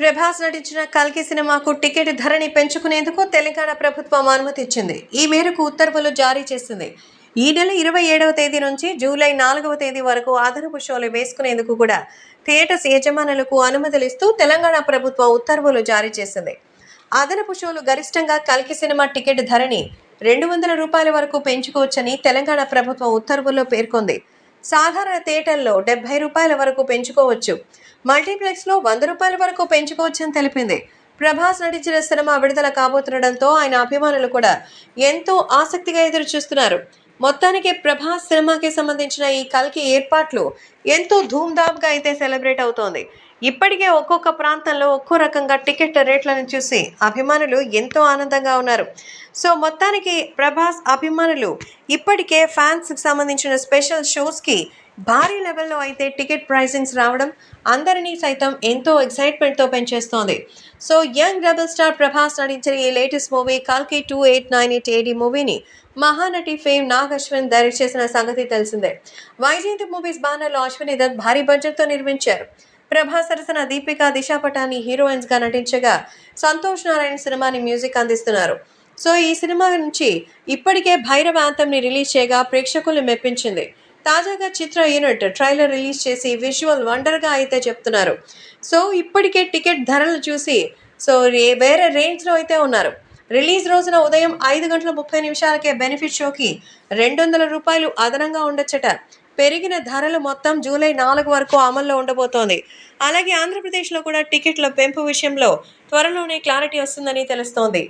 ప్రభాస్ నటించిన కల్కి సినిమాకు టికెట్ ధరని పెంచుకునేందుకు తెలంగాణ ప్రభుత్వం అనుమతి ఇచ్చింది ఈ మేరకు ఉత్తర్వులు జారీ చేసింది. ఈ నెల ఇరవై ఏడవ తేదీ నుంచి జూలై నాలుగవ తేదీ వరకు అదనపు షోలు వేసుకునేందుకు కూడా థియేటర్స్ యజమానులకు అనుమతులు ఇస్తూ తెలంగాణ ప్రభుత్వం ఉత్తర్వులు జారీ చేసింది. అదనపు షోలు గరిష్టంగా కల్కి సినిమా టికెట్ ధరని రెండు వందల రూపాయల వరకు పెంచుకోవచ్చని తెలంగాణ ప్రభుత్వం ఉత్తర్వుల్లో పేర్కొంది. సాధారణ థియేటర్లో డెబ్బై రూపాయల వరకు పెంచుకోవచ్చు. మల్టీప్లెక్స్లో వంద రూపాయల వరకు పెంచుకోవచ్చని తెలిపింది. ప్రభాస్ నటించిన సినిమా విడుదల కాబోతుండడంతో ఆయన అభిమానులు కూడా ఎంతో ఆసక్తిగా ఎదురు చూస్తున్నారు మొత్తానికి ప్రభాస్ సినిమాకి సంబంధించిన ఈ కల్కి ఏర్పాట్లు ఎంతో ధూమ్ధామ్గా అయితే సెలబ్రేట్ అవుతోంది. ఇప్పటికే ఒక్కొక్క ప్రాంతంలో ఒక్కో రకంగా టికెట్ రేట్లను చూసి అభిమానులు ఎంతో ఆనందంగా ఉన్నారు. సో మొత్తానికి ప్రభాస్ అభిమానులు ఇప్పటికే ఫ్యాన్స్కి సంబంధించిన స్పెషల్ షోస్కి భారీ లెవెల్లో అయితే టికెట్ ప్రైసింగ్స్ రావడం అందరినీ సైతం ఎంతో ఎక్సైట్మెంట్తో పెంచేస్తోంది. So young rebel star Prabhas నటించిన ఈ latest movie కాల్కి two eight nine eight AD మూవీని మహానటి ఫేమ్ నాగ్ అశ్విన్ డైరెక్ట్ చేసిన సంగతి తెలిసిందే. వైజయంతి మూవీస్ బ్యానర్లో అశ్విని దత్ భారీ బడ్జెట్తో నిర్మించారు. ప్రభాస్ సరసన దీపిక దిశా పటాని హీరోయిన్స్గా నటించగా సంతోష్ నారాయణ సినిమాని మ్యూజిక్ అందిస్తున్నారు. సో ఈ సినిమా నుంచి ఇప్పటికే భైరవ యాంథమ్ని రిలీజ్ చేయగా ప్రేక్షకుల్ని మెప్పించింది. తాజాగా చిత్ర యూనిట్ ట్రైలర్ రిలీజ్ చేసి విజువల్ వండర్గా అయితే చెప్తున్నారు. సో ఇప్పటికే టికెట్ ధరలు చూసి సో వేరే రేంజ్లో అయితే ఉన్నారు. రిలీజ్ రోజున ఉదయం ఐదు గంటల ముప్పై నిమిషాలకే బెనిఫిట్ షోకి రెండు వందల రూపాయలు అదనంగా ఉండొచ్చట. పెరిగిన ధరలు మొత్తం జూలై నాలుగు వరకు అమల్లో ఉండబోతోంది. అలాగే ఆంధ్రప్రదేశ్లో కూడా టికెట్ల పెంపు విషయంలో త్వరలోనే క్లారిటీ వస్తుందని తెలుస్తోంది.